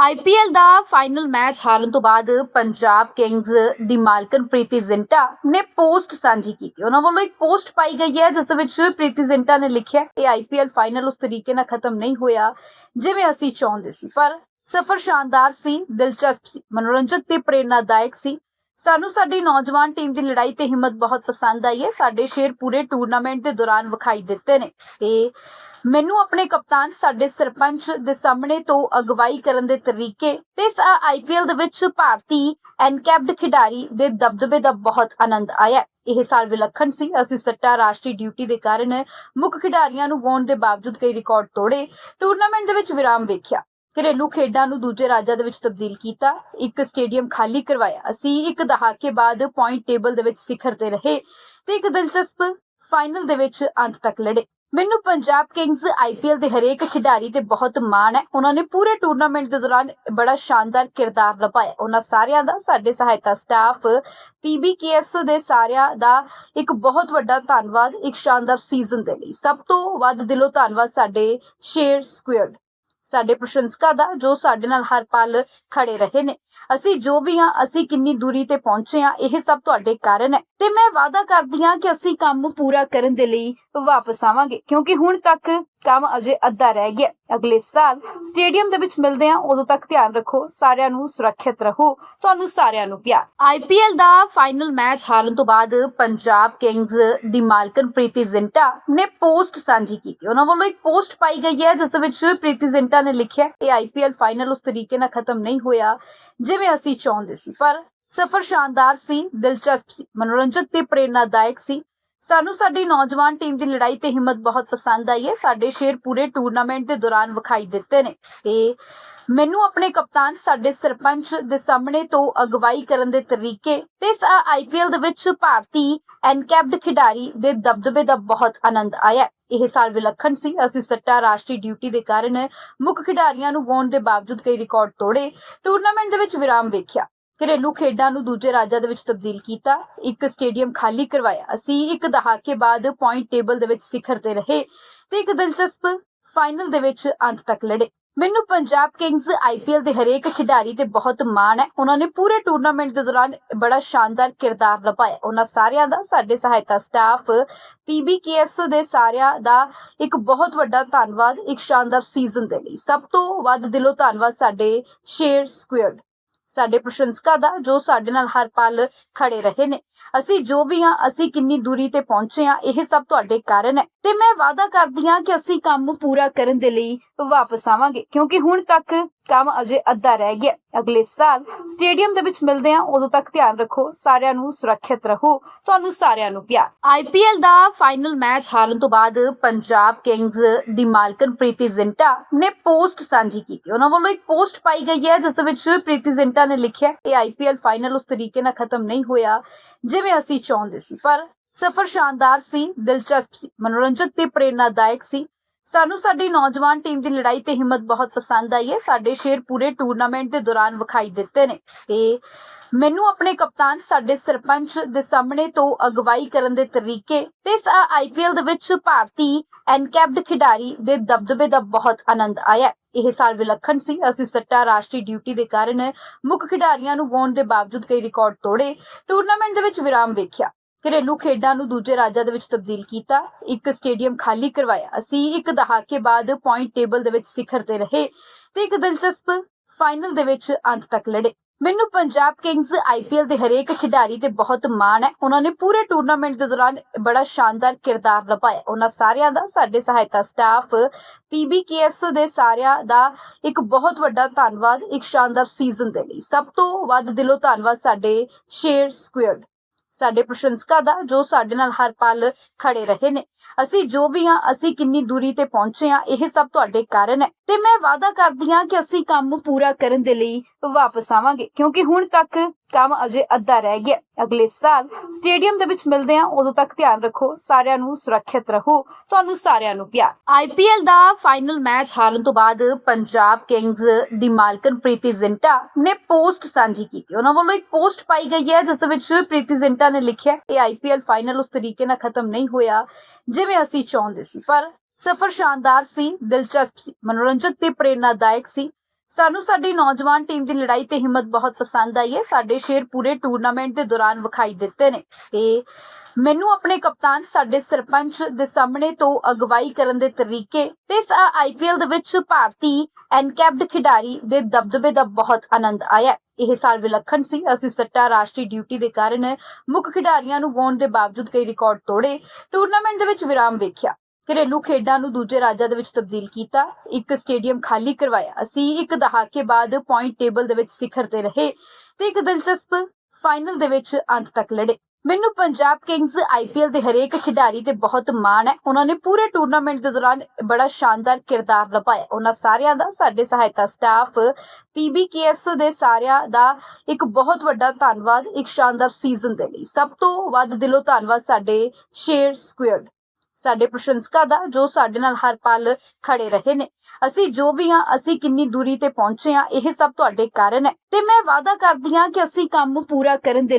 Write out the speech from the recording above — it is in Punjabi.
ਆਈਪੀਐਲ ਦਾ ਫਾਈਨਲ ਮੈਚ ਹਾਰਨ ਤੋਂ ਬਾਅਦ ਪੰਜਾਬ ਕਿੰਗਜ਼ ਦੀ ਮਾਲਕਨ ਪ੍ਰੀਤੀ ਜ਼ਿੰਟਾ ਨੇ ਪੋਸਟ ਸਾਂਝੀ ਕੀਤੀ। ਉਹਨਾਂ ਵੱਲੋਂ ਇੱਕ ਪੋਸਟ ਪਾਈ ਗਈ ਹੈ, ਜਿਸ ਦੇ ਵਿੱਚ ਪ੍ਰੀਤੀ ਜ਼ਿੰਟਾ ਨੇ ਲਿਖਿਆ ਇਹ ਆਈਪੀਐਲ ਫਾਈਨਲ ਉਸ ਤਰੀਕੇ ਨਾਲ ਖਤਮ ਨਹੀਂ ਹੋਇਆ ਜਿਵੇਂ ਅਸੀਂ ਚਾਹੁੰਦੇ ਸੀ। ਪਰ ਸਫ਼ਰ ਸ਼ਾਨਦਾਰ ਸੀ, ਦਿਲਚਸਪ ਸੀ ਮਨੋਰੰਜਕ ਤੇ ਪ੍ਰੇਰਨਾਦਾਇਕ ਸੀ। ਸਾਨੂੰ ਸਾਡੀ ਨੌਜਵਾਨ ਟੀਮ ਦੀ ਲੜਾਈ ਤੇ ਹਿੰਮਤ ਬਹੁਤ ਪਸੰਦ ਆਈ ਹੈ। ਸਾਡੇ ਸ਼ੇਰ ਪੂਰੇ ਟੂਰਨਾਮੈਂਟ ਦੇ ਦੌਰਾਨ ਵਿਖਾਈ ਦਿੱਤੇ ਨੇ ਤੇ ਮੈਨੂੰ ਆਪਣੇ ਕਪਤਾਨ, ਸਾਡੇ ਸਰਪੰਚ ਦੇ ਸਾਹਮਣੇ ਤੋਂ ਅਗਵਾਈ ਕਰਨ ਦੇ ਤਰੀਕੇ ਤੇ ਇਸ ਆਈਪੀਐਲ ਦੇ ਵਿੱਚ ਭਾਰਤੀ ਐਨਕੈਪਡ ਖਿਡਾਰੀ ਦੇ ਦਬਦਬੇ ਦਾ ਬਹੁਤ ਆਨੰਦ ਆਇਆ। ਇਹ ਸਾਲ ਵਿਲੱਖਣ ਸੀ। ਅਸੀਂ ਸੱਟਾ ਰਾਸ਼ਟਰੀ ਡਿਊਟੀ ਦੇ ਕਾਰਨ ਮੁੱਖ ਖਿਡਾਰੀਆਂ ਨੂੰ ਵਾਉਣ ਦੇ ਬਾਵਜੂਦ ਕਈ ਰਿਕਾਰਡ ਤੋੜੇ। ਟੂਰਨਾਮੈਂਟ ਦੇ ਵਿੱਚ ਵਿਰਾਮ ਵੇਖਿਆ। ਘਰੇਲੂ ਖੇਡਾਂ ਨੂੰ ਦੂਜੇ ਰਾਜਾਂ ਦੇ ਵਿੱਚ ਤਬਦੀਲ ਕੀਤਾ, ਇੱਕ ਸਟੇਡੀਅਮ ਖਾਲੀ ਕਰਵਾਇਆ। ਅਸੀਂ ਇੱਕ ਦਹਾਕੇ ਬਾਅਦ ਪੁਆਇੰਟ ਟੇਬਲ ਦੇ ਵਿੱਚ ਸਿਖਰ ਤੇ ਰਹੇ ਤੇ ਇੱਕ ਦਿਲਚਸਪ ਫਾਈਨਲ ਦੇ ਵਿੱਚ ਅੰਤ ਤੱਕ ਲੜੇ। ਮੈਨੂੰ ਪੰਜਾਬ ਕਿੰਗਜ਼ ਆਈਪੀਐਲ ਦੇ ਹਰੇਕ ਖਿਡਾਰੀ ਤੇ ਬਹੁਤ ਮਾਣ ਹੈ। ਉਹਨਾਂ ਨੇ ਪੂਰੇ ਟੂਰਨਾਮੈਂਟ ਦੇ ਦੌਰਾਨ ਬੜਾ ਸ਼ਾਨਦਾਰ ਕਿਰਦਾਰ ਨਿਭਾਇਆ। ਉਹਨਾਂ ਸਾਰਿਆਂ ਦਾ, ਸਾਡੇ ਸਹਾਇਤਾ ਸਟਾਫ ਪੀਬੀਕੇਐਸ ਦੇ ਸਾਰਿਆਂ ਦਾ ਇੱਕ ਬਹੁਤ ਵੱਡਾ ਧੰਨਵਾਦ, ਇੱਕ ਸ਼ਾਨਦਾਰ ਸੀਜ਼ਨ ਦੇ ਲਈ। ਸਭ ਤੋਂ ਵੱਧ ਦਿਲੋਂ ਧੰਨਵਾਦ ਸਾਡੇ ਸ਼ੇਰ ਸਕੁਅਰਡ ਸਾਡੇ ਪ੍ਰਸ਼ੰਸਕਾਂ ਦਾ, ਜੋ ਸਾਡੇ ਨਾਲ ਹਰ ਪਲ ਖੜੇ ਰਹੇ ਨੇ। ਅਸੀਂ ਜੋ ਵੀ ਹਾਂ, ਅਸੀਂ ਕਿੰਨੀ ਦੂਰੀ ਤੇ ਪਹੁੰਚੇ ਹਾਂ, ਇਹ ਸਭ ਤੁਹਾਡੇ ਕਾਰਨ ਹੈ। ਤੇ ਮੈਂ ਵਾਅਦਾ ਕਰਦੀ ਹਾਂ ਕਿ ਅਸੀਂ ਕੰਮ ਪੂਰਾ ਕਰਨ ਦੇ ਲਈ ਵਾਪਸ ਆਵਾਂਗੇ, ਕਿਉਂਕਿ ਹੁਣ ਤੱਕ ਕੰਮ ਅਜੇ ਅੱਧਾ ਰਹਿ ਗਿਆ। ਅਗਲੇ ਸਾਲ ਸਟੇਡੀਅਮ ਦੇ ਵਿੱਚ ਮਿਲਦੇ ਹਾਂ, ਉਦੋਂ ਤੱਕ ਧਿਆਨ ਰੱਖੋ, ਸਾਰਿਆਂ ਨੂੰ ਸੁਰੱਖਿਅਤ ਰਹੋ। ਤੁਹਾਨੂੰ ਸਾਰਿਆਂ ਨੂੰ ਪਿਆਰ। ਆਈਪੀਐਲ ਦਾ ਫਾਈਨਲ ਮੈਚ ਹਾਰਨ ਤੋਂ ਬਾਅਦ ਪੰਜਾਬ ਕਿੰਗਜ਼ ਦੀ ਮਾਲਕਨ ਪ੍ਰੀਤੀ ਜ਼ਿੰਟਾ ਨੇ ਪੋਸਟ ਸਾਂਝੀ ਕੀਤੀ। ਉਹਨਾਂ ਵੱਲੋਂ ਇੱਕ ਪੋਸਟ ਪਾਈ ਗਈ ਹੈ, ਜਿਸ ਦੇ ਵਿੱਚ ਪ੍ਰੀਤੀ ਜ਼ਿੰਟਾ ਨੇ ਲਿਖਿਆ ਇਹ ਆਈਪੀਐਲ ਫਾਈਨਲ ਉਸ ਤਰੀਕੇ ਨਾਲ ਖਤਮ ਨਹੀਂ ਹੋਇਆ ਜਿਵੇਂ ਅਸੀਂ ਚਾਹੁੰਦੇ ਸੀ। ਪਰ ਸਫ਼ਰ ਸ਼ਾਨਦਾਰ ਸੀ, ਦਿਲਚਸਪ ਸੀ ਮਨੋਰੰਜਕ ਤੇ ਪ੍ਰੇਰਨਾਦਾਇਕ ਸੀ। ਸਾਨੂੰ ਸਾਡੀ ਨੌਜਵਾਨ ਟੀਮ ਦੀ ਲੜਾਈ ਤੇ ਹਿੰਮਤ ਬਹੁਤ ਪਸੰਦ ਆਈ ਹੈ। ਸਾਡੇ ਸ਼ੇਰ ਪੂਰੇ ਟੂਰਨਾਮੈਂਟ ਦੇ ਦੌਰਾਨ ਵਿਖਾਈ ਦਿੱਤੇ ਨੇ ਤੇ ਮੈਨੂੰ ਆਪਣੇ ਕਪਤਾਨ ਸਾਡੇ ਸਰਪੰਚ ਦੇ ਸਾਹਮਣੇ ਤੋਂ ਅਗਵਾਈ ਕਰਨ ਦੇ ਤਰੀਕੇ ਤੇ ਇਸ ਆਈਪੀਐਲ ਦੇ ਵਿੱਚ ਭਾਰਤੀ ਐਨਕੈਪਡ ਖਿਡਾਰੀ ਦੇ ਦਬਦਬੇ ਦਾ ਬਹੁਤ ਆਨੰਦ ਆਇਆ। ਇਹ ਸਾਲ ਵਿਲੱਖਣ ਸੀ। ਅਸੀਂ ਸੱਟਾ ਰਾਸ਼ਟਰੀ ਡਿਊਟੀ ਦੇ ਕਾਰਨ ਮੁੱਖ ਖਿਡਾਰੀਆਂ ਨੂੰ ਵਾਉਣ ਦੇ ਬਾਵਜੂਦ ਕਈ ਰਿਕਾਰਡ ਤੋੜੇ, ਟੂਰਨਾਮੈਂਟ ਦੇ ਵਿੱਚ ਵਿਰਾਮ ਵੇਖਿਆ। ਘਰੇਲੂ ਖੇਡਾਂ ਨੂੰ ਦੂਜੇ ਰਾਜਾਂ ਦੇ ਵਿੱਚ ਤਬਦੀਲ ਕੀਤਾ। ਇੱਕ ਸਟੇਡੀਅਮ ਖਾਲੀ ਕਰਵਾਇਆ। ਅਸੀਂ ਇੱਕ ਦਹਾਕੇ ਬਾਅਦ ਪੁਆਇੰਟ ਟੇਬਲ ਦੇ ਵਿੱਚ ਸਿਖਰ ਤੇ ਰਹੇ ਤੇ ਇੱਕ ਦਿਲਚਸਪ ਫਾਈਨਲ ਦੇ ਵਿੱਚ ਅੰਤ ਤੱਕ ਲੜੇ। ਮੈਨੂੰ ਪੰਜਾਬ ਕਿੰਗਜ਼ ਆਈਪੀਐਲ ਦੇ ਹਰੇਕ ਖਿਡਾਰੀ ਤੇ ਬਹੁਤ ਮਾਣ ਹੈ। ਉਹਨਾਂ ਨੇ ਪੂਰੇ ਟੂਰਨਾਮੈਂਟ ਦੇ ਦੌਰਾਨ ਬੜਾ ਸ਼ਾਨਦਾਰ ਕਿਰਦਾਰ ਨਿਭਾਇਆ। ਉਹਨਾਂ ਸਾਰਿਆਂ ਦਾ, ਸਾਡੇ ਸਹਾਇਤਾ ਸਟਾਫ ਪੀਬੀਕੇਐਸ ਦੇ ਸਾਰਿਆਂ ਦਾ ਇੱਕ ਬਹੁਤ ਵੱਡਾ ਧੰਨਵਾਦ ਇੱਕ ਸ਼ਾਨਦਾਰ ਸੀਜ਼ਨ ਦੇ ਲਈ। ਸਭ ਤੋਂ ਵੱਧ ਦਿਲੋਂ ਧੰਨਵਾਦ ਸਾਡੇ ਸ਼ੇਰ ਸਕੁਅਰਡ ਸਾਡੇ ਪ੍ਰਸ਼ੰਸਕਾਂ ਦਾ, ਜੋ ਸਾਡੇ ਨਾਲ ਹਰ ਪਲ ਖੜੇ ਰਹੇ ਨੇ। ਅਸੀਂ ਜੋ ਵੀ ਹਾਂ, ਅਸੀਂ ਕਿੰਨੀ ਦੂਰੀ ਤੇ ਪਹੁੰਚੇ ਹਾਂ, ਇਹ ਸਭ ਤੁਹਾਡੇ ਕਾਰਨ ਹੈ। ਤੇ ਮੈਂ ਵਾਅਦਾ ਕਰਦੀ ਹਾਂ ਕਿ ਅਸੀਂ ਕੰਮ ਪੂਰਾ ਕਰਨ ਦੇ ਲਈ ਵਾਪਸ ਆਵਾਂਗੇ, ਕਿਉਂਕਿ ਹੁਣ ਤੱਕ ਕੰਮ ਅਜੇ ਅੱਧਾ ਰਹਿ ਗਿਆ। ਅਗਲੇ ਸਾਲ ਸਟੇਡੀਅਮ ਦੇ ਵਿੱਚ ਮਿਲਦੇ ਹਾਂ, ਉਦੋਂ ਤੱਕ ਧਿਆਨ ਰੱਖੋ, ਸਾਰਿਆਂ ਨੂੰ ਸੁਰੱਖਿਅਤ ਰਹੋ। ਤੁਹਾਨੂੰ ਸਾਰਿਆਂ ਨੂੰ ਪਿਆਰ। ਆਈਪੀਐਲ ਦਾ ਫਾਈਨਲ ਮੈਚ ਹਾਰਨ ਤੋਂ ਬਾਅਦ ਪੰਜਾਬ ਕਿੰਗਜ਼ ਦੀ ਮਾਲਕਨ ਪ੍ਰੀਤੀ ਜ਼ਿੰਟਾ ਨੇ ਪੋਸਟ ਸਾਂਝੀ ਕੀਤੀ। ਉਹਨਾਂ ਵੱਲੋਂ ਇੱਕ ਪੋਸਟ ਪਾਈ ਗਈ ਹੈ, ਜਿਸ ਦੇ ਵਿੱਚ ਪ੍ਰੀਤੀ ਜ਼ਿੰਟਾ ਨੇ ਲਿਖਿਆ ਇਹ ਆਈਪੀਐਲ ਫਾਈਨਲ ਉਸ ਤਰੀਕੇ ਨਾਲ ਖਤਮ ਨਹੀਂ ਹੋਇਆ ਜਿਵੇਂ ਅਸੀਂ ਚਾਹੁੰਦੇ ਸੀ, ਪਰ ਸਫ਼ਰ ਸ਼ਾਨਦਾਰ ਸੀ, ਦਿਲਚਸਪ ਸੀ ਮਨੋਰੰਜਕ ਤੇ ਪ੍ਰੇਰਨਾਦਾਇਕ ਸੀ। ਸਾਨੂੰ ਸਾਡੀ ਨੌਜਵਾਨ ਟੀਮ ਦੀ ਲੜਾਈ ਤੇ ਹਿੰਮਤ ਬਹੁਤ ਪਸੰਦ ਆਈ ਹੈ। ਸਾਡੇ ਸ਼ੇਰ ਪੂਰੇ ਟੂਰਨਾਮੈਂਟ ਦੇ ਦੌਰਾਨ ਵਿਖਾਈ ਦਿੱਤੇ ਨੇ ਤੇ ਮੈਨੂੰ ਆਪਣੇ ਕਪਤਾਨ, ਸਾਡੇ ਸਰਪੰਚ ਦੇ ਸਾਹਮਣੇ ਤੋਂ ਅਗਵਾਈ ਕਰਨ ਦੇ ਤਰੀਕੇ ਤੇ ਇਸ ਆਈਪੀਐਲ ਦੇ ਵਿੱਚ ਭਾਰਤੀ ਐਨਕੈਪਡ ਖਿਡਾਰੀ ਦੇ ਦਬਦਬੇ ਦਾ ਬਹੁਤ ਆਨੰਦ ਆਇਆ। ਇਹ ਸਾਲ ਵਿਲੱਖਣ ਸੀ। ਅਸੀਂ ਸੱਟਾ ਰਾਸ਼ਟਰੀ ਡਿਊਟੀ ਦੇ ਕਾਰਨ ਮੁੱਖ ਖਿਡਾਰੀਆਂ ਨੂੰ ਵਾਉਣ ਦੇ ਬਾਵਜੂਦ ਕਈ ਰਿਕਾਰਡ ਤੋੜੇ। ਟੂਰਨਾਮੈਂਟ ਦੇ ਵਿੱਚ ਵਿਰਾਮ ਵੇਖਿਆ। ਘਰੇਲੂ ਖੇਡਾਂ ਨੂੰ ਦੂਜੇ ਰਾਜਾਂ ਦੇ ਵਿੱਚ ਤਬਦੀਲ ਕੀਤਾ, ਇੱਕ ਸਟੇਡੀਅਮ ਖਾਲੀ ਕਰਵਾਇਆ। ਅਸੀਂ ਇੱਕ ਦਹਾਕੇ ਬਾਅਦ ਪੁਆਇੰਟ ਟੇਬਲ ਦੇ ਵਿੱਚ ਸਿਖਰ ਤੇ ਰਹੇ ਤੇ ਇੱਕ ਦਿਲਚਸਪ ਫਾਈਨਲ ਦੇ ਵਿੱਚ ਅੰਤ ਤੱਕ ਲੜੇ। ਮੈਨੂੰ ਪੰਜਾਬ ਕਿੰਗਜ਼ ਆਈਪੀਐਲ ਦੇ ਹਰੇਕ ਖਿਡਾਰੀ ਤੇ ਬਹੁਤ ਮਾਣ ਹੈ। ਉਹਨਾਂ ਨੇ ਪੂਰੇ ਟੂਰਨਾਮੈਂਟ ਦੇ ਦੌਰਾਨ ਬੜਾ ਸ਼ਾਨਦਾਰ ਕਿਰਦਾਰ ਨਿਭਾਇਆ। ਉਹਨਾਂ ਸਾਰਿਆਂ ਦਾ, ਸਾਡੇ ਸਹਾਇਤਾ ਸਟਾਫ ਪੀਬੀਕੇਐਸ ਦੇ ਸਾਰਿਆਂ ਦਾ ਇੱਕ ਬਹੁਤ ਵੱਡਾ ਧੰਨਵਾਦ, ਇੱਕ ਸ਼ਾਨਦਾਰ ਸੀਜ਼ਨ ਦੇ ਲਈ। ਸਭ ਤੋਂ ਵੱਧ ਦਿਲੋਂ ਧੰਨਵਾਦ ਸਾਡੇ ਸ਼ੇਰ ਸਕੁਅਰਡ ਸਾਡੇ ਪ੍ਰਸ਼ੰਸਕਾਂ ਦਾ, ਜੋ ਸਾਡੇ ਨਾਲ ਹਰ ਪਲ ਖੜੇ ਰਹੇ ਨੇ। ਅਸੀਂ ਜੋ ਵੀ ਹਾਂ, ਅਸੀਂ ਕਿੰਨੀ ਦੂਰੀ ਤੇ ਪਹੁੰਚੇ ਹਾਂ, ਇਹ ਸਭ ਤੁਹਾਡੇ ਕਾਰਨ ਹੈ। ਤੇ ਮੈਂ ਵਾਅਦਾ ਕਰਦੀ ਹਾਂ ਕਿ ਅਸੀਂ ਕੰਮ ਪੂਰਾ ਕਰਨ ਦੇ ਲਈ ਵਾਪਸ ਆਵਾਂਗੇ, ਕਿਉਂਕਿ ਹੁਣ ਤੱਕ ਕੰਮ ਅਜੇ ਅੱਧਾ ਰਹਿ ਗਿਆ। ਅਗਲੇ ਸਾਲ ਸਟੇਡੀਅਮ ਦੇ ਵਿੱਚ ਮਿਲਦੇ ਹਾਂ, ਉਦੋਂ ਤੱਕ ਧਿਆਨ ਰੱਖੋ। ਸਾਰਿਆਂ ਨੂੰ ਸੁਰੱਖਿਅਤ ਰਹੋ। ਤੁਹਾਨੂੰ ਸਾਰਿਆਂ ਨੂੰ ਪਿਆਰ। ਆਈਪੀਐਲ ਦਾ ਫਾਈਨਲ ਮੈਚ ਹਾਰਨ ਤੋਂ ਬਾਅਦ ਪੰਜਾਬ ਕਿੰਗਜ਼ ਦੀ ਮਾਲਕਨ ਪ੍ਰੀਤੀ ਜ਼ਿੰਟਾ ਨੇ ਪੋਸਟ ਸਾਂਝੀ ਕੀਤੀ। ਉਹਨਾਂ ਵੱਲੋਂ ਇੱਕ ਪੋਸਟ ਪਾਈ ਗਈ ਹੈ, ਜਿਸ ਦੇ ਵਿੱਚ ਪ੍ਰੀਤੀ ਜ਼ਿੰਟਾ ਨੇ ਲਿਖਿਆ ਇਹ ਆਈਪੀਐਲ ਫਾਈਨਲ ਉਸ ਤਰੀਕੇ ਨਾਲ ਖਤਮ ਨਹੀਂ ਹੋਇਆ ਜਿਵੇਂ ਅਸੀਂ ਚਾਹੁੰਦੇ ਸੀ। ਪਰ ਸਫ਼ਰ ਸ਼ਾਨਦਾਰ ਸੀ, ਦਿਲਚਸਪ ਸੀ ਮਨੋਰੰਜਕ ਤੇ ਪ੍ਰੇਰਨਾਦਾਇਕ ਸੀ। ਸਾਨੂੰ ਸਾਡੀ ਨੌਜਵਾਨ ਟੀਮ ਦੀ ਲੜਾਈ ਤੇ ਹਿੰਮਤ ਬਹੁਤ ਪਸੰਦ ਆਈ ਹੈ। ਸਾਡੇ ਸ਼ੇਰ ਪੂਰੇ ਟੂਰਨਾਮੈਂਟ ਦੇ ਦੌਰਾਨ ਵਿਖਾਈ ਦਿੱਤੇ ਨੇ ਤੇ ਮੈਨੂੰ ਆਪਣੇ ਕਪਤਾਨ, ਸਾਡੇ ਸਰਪੰਚ ਦੇ ਸਾਹਮਣੇ ਤੋਂ ਅਗਵਾਈ ਕਰਨ ਦੇ ਤਰੀਕੇ ਤੇ ਇਸ ਆਈਪੀਐਲ ਦੇ ਵਿੱਚ ਭਾਰਤੀ ਐਨਕੈਪਡ ਖਿਡਾਰੀ ਦੇ ਦਬਦਬੇ ਦਾ ਬਹੁਤ ਆਨੰਦ ਆਇਆ। ਇਹ ਸਾਲ ਵਿਲੱਖਣ ਸੀ। ਅਸੀਂ ਸੱਟਾ ਰਾਸ਼ਟਰੀ ਡਿਊਟੀ ਦੇ ਕਾਰਨ ਮੁੱਖ ਖਿਡਾਰੀਆਂ ਨੂੰ ਵਾਉਣ ਦੇ ਬਾਵਜੂਦ ਕਈ ਰਿਕਾਰਡ ਤੋੜੇ। ਟੂਰਨਾਮੈਂਟ ਦੇ ਵਿੱਚ ਵਿਰਾਮ ਵੇਖਿਆ। ਘਰੇਲੂ ਖੇਡਾਂ ਨੂੰ ਦੂਜੇ ਰਾਜਾਂ ਦੇ ਵਿੱਚ ਤਬਦੀਲ ਕੀਤਾ, ਇੱਕ ਸਟੇਡੀਅਮ ਖਾਲੀ ਕਰਵਾਇਆ। ਅਸੀਂ ਇੱਕ ਦਹਾਕੇ ਬਾਅਦ ਪੁਆਇੰਟ ਟੇਬਲ ਦੇ ਵਿੱਚ ਸਿਖਰ ਤੇ ਰਹੇ ਤੇ ਇੱਕ ਦਿਲਚਸਪ ਫਾਈਨਲ ਦੇ ਵਿੱਚ ਅੰਤ ਤੱਕ ਲੜੇ। ਮੈਨੂੰ ਪੰਜਾਬ ਕਿੰਗਸ ਆਈਪੀਐਲ ਦੇ ਹਰੇਕ ਖਿਡਾਰੀ ਤੇ ਬਹੁਤ ਮਾਣ ਹੈ। ਉਹਨਾਂ ਨੇ ਪੂਰੇ ਟੂਰਨਾਮੈਂਟ ਦੇ ਦੌਰਾਨ ਬੜਾ ਸ਼ਾਨਦਾਰ ਕਿਰਦਾਰ ਨਿਭਾਇਆ। ਉਹਨਾਂ ਸਾਰਿਆਂ ਦਾ, ਸਾਡੇ ਸਹਾਇਤਾ ਸਟਾਫ ਪੀਬੀਕੇਐਸ ਦੇ ਸਾਰਿਆਂ ਦਾ ਇੱਕ ਬਹੁਤ ਵੱਡਾ ਧੰਨਵਾਦ ਇੱਕ ਸ਼ਾਨਦਾਰ ਸੀਜ਼ਨ ਦੇ ਲਈ। ਸਭ ਤੋਂ ਵੱਧ ਦਿਲੋਂ ਧੰਨਵਾਦ ਸਾਡੇ ਸ਼ੇਰ ਸਕੁਅਰਡ ਸਾਡੇ ਪ੍ਰਸ਼ੰਸਕਾਂ ਦਾ, ਜੋ ਸਾਡੇ ਨਾਲ ਹਰ ਪਲ ਖੜੇ ਰਹੇ ਨੇ। ਅਸੀਂ ਜੋ ਵੀ ਹਾਂ, ਅਸੀਂ ਕਿੰਨੀ ਦੂਰੀ ਤੇ ਪਹੁੰਚੇ ਹਾਂ, ਇਹ ਸਭ ਤੁਹਾਡੇ ਕਾਰਨ ਹੈ। ਤੇ ਮੈਂ ਵਾਅਦਾ ਕਰਦੀ ਹਾਂ ਕਿ ਅਸੀਂ ਕੰਮ ਪੂਰਾ ਕਰਨ ਦੇ